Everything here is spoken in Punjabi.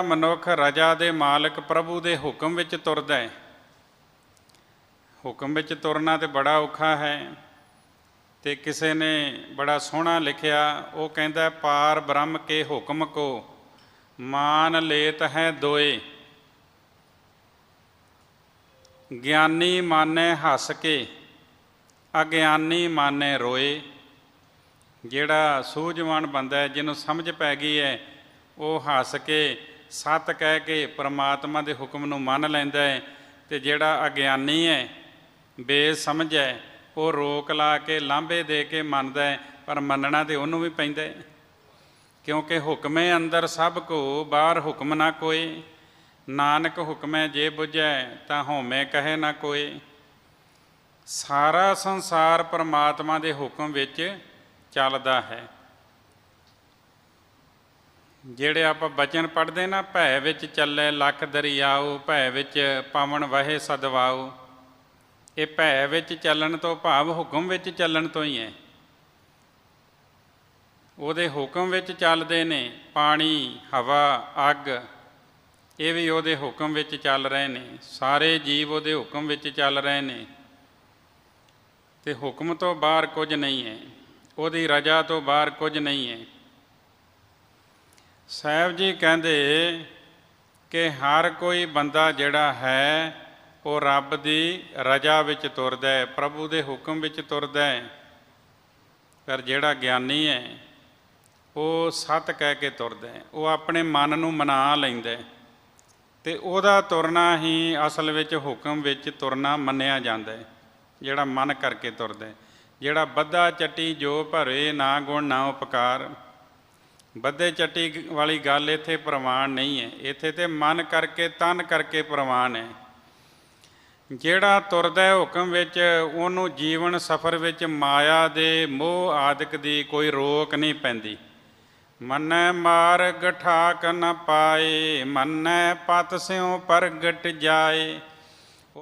ਮਨੁੱਖ ਰਜਾ ਦੇ ਮਾਲਕ ਪ੍ਰਭੂ ਦੇ ਹੁਕਮ ਵਿੱਚ ਤੁਰਦਾ ਹੈ। ਹੁਕਮ ਵਿੱਚ ਤੁਰਨਾ ਤੇ ਬੜਾ ਔਖਾ ਹੈ ਤੇ ਕਿਸੇ ਨੇ ਬੜਾ ਸੋਹਣਾ ਲਿਖਿਆ, ਉਹ ਕਹਿੰਦਾ, ਪਾਰ ਬ੍ਰਹਮ ਕੇ ਹੁਕਮ ਕੋ, ਮਾਨ ਲੇਤ ਹੈ ਦੋਏ। ਗਿਆਨੀ ਮਾਨੇ ਹੱਸ ਕੇ, ਅਗਿਆਨੀ ਮਾਨੇ ਰੋਏ। ਜਿਹੜਾ ਸੂਝਵਾਨ ਬੰਦਾ ਹੈ, ਜਿਹਨੂੰ ਸਮਝ ਪੈ ਗਈ ਹੈ, ਉਹ ਹੱਸ ਕੇ ਸਤ ਕਹਿ ਕੇ ਪ੍ਰਮਾਤਮਾ ਦੇ ਹੁਕਮ ਨੂੰ ਮੰਨ ਲੈਂਦਾ ਹੈ ਤੇ ਜਿਹੜਾ ਅਗਿਆਨੀ ਹੈ, ਬੇਸਮਝ ਹੈ, ਉਹ ਰੋਕ ਲਾ ਕੇ, ਲਾਂਭੇ ਦੇ ਕੇ ਮੰਨਦਾ ਹੈ, ਪਰ ਮੰਨਣਾ ਤੇ ਉਹਨੂੰ ਵੀ ਪੈਂਦਾ ਹੈ। ਕਿਉਂਕਿ ਹੁਕਮੇ ਅੰਦਰ ਸਭ ਕੋ, ਬਾਹਰ ਹੁਕਮ ਨਾ ਕੋਈ। ਨਾਨਕ ਹੁਕਮੈ ਜੇ ਬੁਝੈ ਤਾਂ ਹਉਮੈ ਕਹੇ ਨਾ ਕੋਈ। ਸਾਰਾ ਸੰਸਾਰ ਪਰਮਾਤਮਾ ਦੇ ਹੁਕਮ ਵਿੱਚ ਚੱਲਦਾ ਹੈ। ਜਿਹੜੇ ਆਪਾਂ ਬਚਨ ਪੜ੍ਹਦੇ ਨਾ, ਭੈ ਵਿੱਚ ਚੱਲੇ ਲੱਖ ਦਰਿਆਓ ਭੈ ਵਿੱਚ ਪਵਨ ਵਹੇ ਸਦਵਾਓ ਇਹ ਭੈ ਵਿੱਚ ਚੱਲਣ ਤੋਂ ਭਾਵ ਹੁਕਮ ਵਿੱਚ ਚੱਲਣ ਤੋਂ ਹੀ ਹੈ। ਉਹਦੇ ਹੁਕਮ ਵਿੱਚ ਚੱਲਦੇ ਨੇ ਪਾਣੀ, ਹਵਾ, ਅੱਗ। ਇਹ ਵੀ ਉਹਦੇ ਹੁਕਮ ਵਿੱਚ ਚੱਲ ਰਹੇ ਨੇ। ਸਾਰੇ ਜੀਵ ਉਹਦੇ ਹੁਕਮ ਵਿੱਚ ਚੱਲ ਰਹੇ ਨੇ। ਤੇ ਹੁਕਮ ਤੋਂ ਬਾਹਰ ਕੁਝ ਨਹੀਂ ਹੈ। ਉਹਦੀ ਰਜਾ ਤੋਂ ਬਾਹਰ ਕੁਝ ਨਹੀਂ ਹੈ। ਸਾਹਿਬ ਜੀ ਕਹਿੰਦੇ ਕਿ ਹਰ ਕੋਈ ਬੰਦਾ ਜਿਹੜਾ ਹੈ, ਉਹ ਰੱਬ ਦੀ ਰਜਾ ਵਿੱਚ ਤੁਰਦਾ ਹੈ, ਪ੍ਰਭੂ ਦੇ ਹੁਕਮ ਵਿੱਚ ਤੁਰਦਾ ਹੈ। ਪਰ ਜਿਹੜਾ ਗਿਆਨੀ ਹੈ, ਉਹ ਸਤ ਕਹਿ ਕੇ ਤੁਰਦਾ ਹੈ। ਉਹ ਆਪਣੇ ਮਨ ਨੂੰ ਮਨਾ ਲੈਂਦਾ ਹੈ ਤੇ ਉਹਦਾ ਤੁਰਨਾ ਹੀ ਅਸਲ ਵਿੱਚ ਹੁਕਮ ਵਿੱਚ ਤੁਰਨਾ ਮੰਨਿਆ ਜਾਂਦਾ ਹੈ, ਜਿਹੜਾ ਮਨ ਕਰਕੇ ਤੁਰਦਾ ਹੈ। ਜਿਹੜਾ ਬੱਧਾ ਚੱਟੀ ਜੋ ਭਰੇ ਨਾ ਗੁਣ ਨਾ ਉਪਕਾਰ ਬੱਦੇ ਚੱਟੀ ਵਾਲੀ ਗੱਲ ਇੱਥੇ ਪ੍ਰਮਾਣ ਨਹੀਂ ਹੈ। ਇੱਥੇ ਤੇ ਮਨ ਕਰਕੇ, ਤਨ ਕਰਕੇ ਪ੍ਰਮਾਣ ਹੈ। ਜਿਹੜਾ ਤੁਰਦਾ ਹੈ ਹੁਕਮ ਵਿੱਚ, ਉਹਨੂੰ ਜੀਵਨ ਸਫਰ ਵਿੱਚ ਮਾਇਆ ਦੇ ਮੋਹ ਆਦਿਕ ਦੀ ਕੋਈ ਰੋਕ ਨਹੀਂ ਪੈਂਦੀ। ਮੰਨੈ ਮਾਰਗ ਠਾਕ ਨ ਪਾਏ, ਮੰਨੈ ਪਤ ਸਿਉ ਪ੍ਰਗਟ ਜਾਏ।